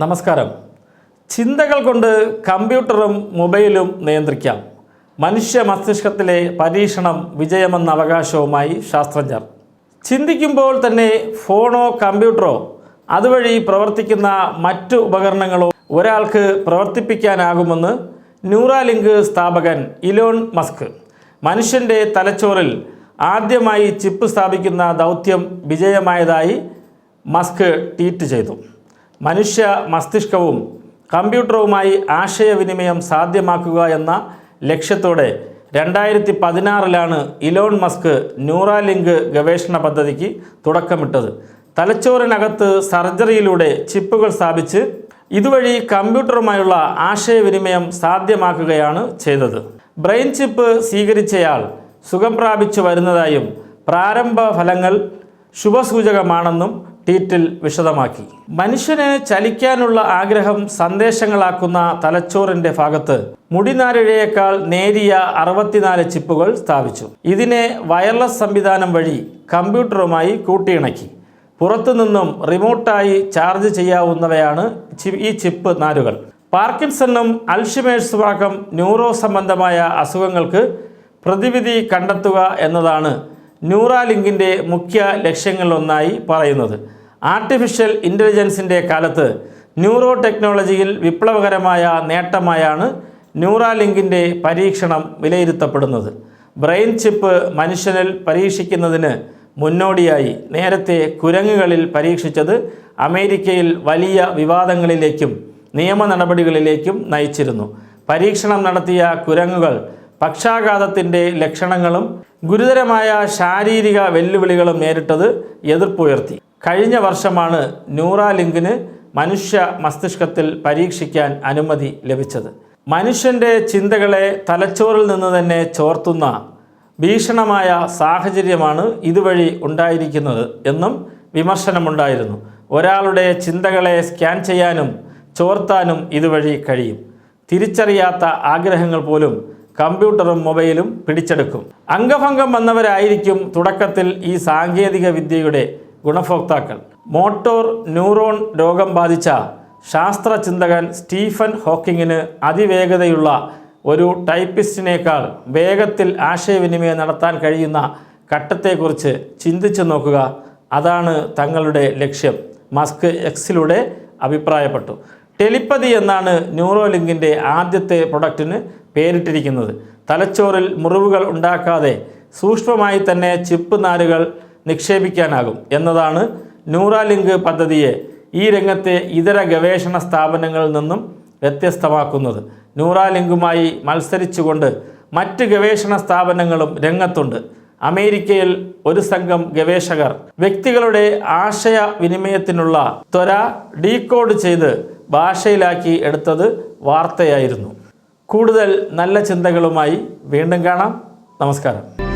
നമസ്കാരം. ചിന്തകൾ കൊണ്ട് കമ്പ്യൂട്ടറും മൊബൈലും നിയന്ത്രിക്കാം. മനുഷ്യ മസ്തിഷ്കത്തിലെ പരീക്ഷണം വിജയമെന്ന അവകാശവുമായി ശാസ്ത്രജ്ഞർ. ചിന്തിക്കുമ്പോൾ തന്നെ ഫോണോ കമ്പ്യൂട്ടറോ അതുവഴി പ്രവർത്തിക്കുന്ന മറ്റു ഉപകരണങ്ങളോ ഒരാൾക്ക് പ്രവർത്തിപ്പിക്കാനാകുമെന്ന് ന്യൂറാലിങ്ക് സ്ഥാപകൻ ഇലോൺ മസ്ക്. മനുഷ്യന്റെ തലച്ചോറിൽ ആദ്യമായി ചിപ്പ് സ്ഥാപിക്കുന്ന ദൗത്യം വിജയമായതായി മസ്ക് ട്വീറ്റ് ചെയ്തു. മനുഷ്യ മസ്തിഷ്കവും കമ്പ്യൂട്ടറുമായി ആശയവിനിമയം സാധ്യമാക്കുക എന്ന ലക്ഷ്യത്തോടെ രണ്ടായിരത്തി പതിനാറിലാണ് ഇലോൺ മസ്ക് ന്യൂറാലിങ്ക് ഗവേഷണ പദ്ധതിക്ക് തുടക്കമിട്ടത്. തലച്ചോറിനകത്ത് സർജറിയിലൂടെ ചിപ്പുകൾ സ്ഥാപിച്ച് ഇതുവഴി കമ്പ്യൂട്ടറുമായുള്ള ആശയവിനിമയം സാധ്യമാക്കുകയാണ് ചെയ്തത്. ബ്രെയിൻ ചിപ്പ് സ്വീകരിച്ചയാൾ സുഖം പ്രാപിച്ചു വരുന്നതായും പ്രാരംഭ ഫലങ്ങൾ ശുഭസൂചകമാണെന്നും ട്വീറ്റിൽ വിശദമാക്കി. മനുഷ്യനെ ചലിക്കാനുള്ള ആഗ്രഹം സന്ദേശങ്ങളാക്കുന്ന തലച്ചോറിന്റെ ഭാഗത്ത് മുടിനാരിഴയേക്കാൾ നേരിയ അറുപത്തിനാല് ചിപ്പുകൾ സ്ഥാപിച്ചു. ഇതിനെ വയർലെസ് സംവിധാനം വഴി കമ്പ്യൂട്ടറുമായി കൂട്ടിയിണക്കി. പുറത്തുനിന്നും റിമോട്ടായി ചാർജ് ചെയ്യാവുന്നവയാണ് ഈ ചിപ്പ് നാരുകൾ. പാർക്കിൻസണും അൽഷിമേഴ്സ് അടക്കം ന്യൂറോ സംബന്ധമായ അസുഖങ്ങൾക്ക് പ്രതിവിധി കണ്ടെത്തുക എന്നതാണ് ന്യൂറാലിങ്കിന്റെ മുഖ്യ ലക്ഷ്യങ്ങളിലൊന്നായി പറയുന്നത്. ആർട്ടിഫിഷ്യൽ ഇന്റലിജൻസിന്റെ കാലത്ത് ന്യൂറോ ടെക്നോളജിയിൽ വിപ്ലവകരമായ നേട്ടമായാണ് ന്യൂറാലിങ്കിന്റെ പരീക്ഷണം വിലയിരുത്തപ്പെടുന്നത്. ബ്രെയിൻ ചിപ്പ് മനുഷ്യനിൽ പരീക്ഷിക്കുന്നതിന് മുന്നോടിയായി നേരത്തെ കുരങ്ങുകളിൽ പരീക്ഷിച്ചത് അമേരിക്കയിൽ വലിയ വിവാദങ്ങളിലേക്കും നിയമ നടപടികളിലേക്കും നയിച്ചിരുന്നു. പരീക്ഷണം നടത്തിയ കുരങ്ങുകൾ പക്ഷാഘാതത്തിന്റെ ലക്ഷണങ്ങളും ഗുരുതരമായ ശാരീരിക വെല്ലുവിളികളും നേരിട്ടത് എതിർപ്പുയർത്തി. കഴിഞ്ഞ വർഷമാണ് ന്യൂറാലിങ്കിന് മനുഷ്യ മസ്തിഷ്കത്തിൽ പരീക്ഷിക്കാൻ അനുമതി ലഭിച്ചത്. മനുഷ്യന്റെ ചിന്തകളെ തലച്ചോറിൽ നിന്ന് തന്നെ ചോർത്തുന്ന ഭീഷണമായ സാഹചര്യമാണ് ഇതുവഴി ഉണ്ടായിരിക്കുന്നത് എന്നും വിമർശനമുണ്ടായിരുന്നു. ഒരാളുടെ ചിന്തകളെ സ്കാൻ ചെയ്യാനും ചോർത്താനും ഇതുവഴി കഴിയും. തിരിച്ചറിയാത്ത ആഗ്രഹങ്ങൾ പോലും കമ്പ്യൂട്ടറും മൊബൈലും പിടിച്ചെടുക്കും. അംഗഭംഗം വന്നവരായിരിക്കും തുടക്കത്തിൽ ഈ സാങ്കേതിക വിദ്യയുടെ ഗുണഭോക്താക്കൾ. മോട്ടോർ ന്യൂറോൺ രോഗം ബാധിച്ച ശാസ്ത്രചിന്തകൻ സ്റ്റീഫൻ ഹോക്കിങ്ങിന് അതിവേഗതയുള്ള ഒരു ടൈപ്പിസ്റ്റിനേക്കാൾ വേഗത്തിൽ ആശയവിനിമയം നടത്താൻ കഴിയുന്ന ഘട്ടത്തെക്കുറിച്ച് ചിന്തിച്ചു നോക്കുക. അതാണ് തങ്ങളുടെ ലക്ഷ്യം. മസ്ക് എക്സിലൂടെ അഭിപ്രായപ്പെട്ടു. ടെലിപ്പതി എന്നാണ് ന്യൂറോലിങ്കിന്റെ ആദ്യത്തെ പ്രൊഡക്റ്റിന് പേരിട്ടിരിക്കുന്നത്. തലച്ചോറിൽ മുറിവുകൾ ഉണ്ടാക്കാതെ സൂക്ഷ്മമായി തന്നെ ചിപ്പ് നാരുകൾ നിക്ഷേപിക്കാനാകും എന്നതാണ് ന്യൂറാലിങ്ക് പദ്ധതിയെ ഈ രംഗത്തെ ഇതര ഗവേഷണ സ്ഥാപനങ്ങളിൽ നിന്നും വ്യത്യസ്തമാക്കുന്നത്. ന്യൂറാലിങ്കുമായി മത്സരിച്ചുകൊണ്ട് മറ്റ് ഗവേഷണ സ്ഥാപനങ്ങളും രംഗത്തുണ്ട്. അമേരിക്കയിൽ ഒരു സംഘം ഗവേഷകർ വ്യക്തികളുടെ ആശയ വിനിമയത്തിനുള്ള ത്വര ഡീകോഡ് ചെയ്ത് ഭാഷയിലാക്കി എടുത്തത് വാർത്തയായിരുന്നു. കൂടുതൽ നല്ല ചിന്തകളുമായി വീണ്ടും കാണാം. നമസ്കാരം.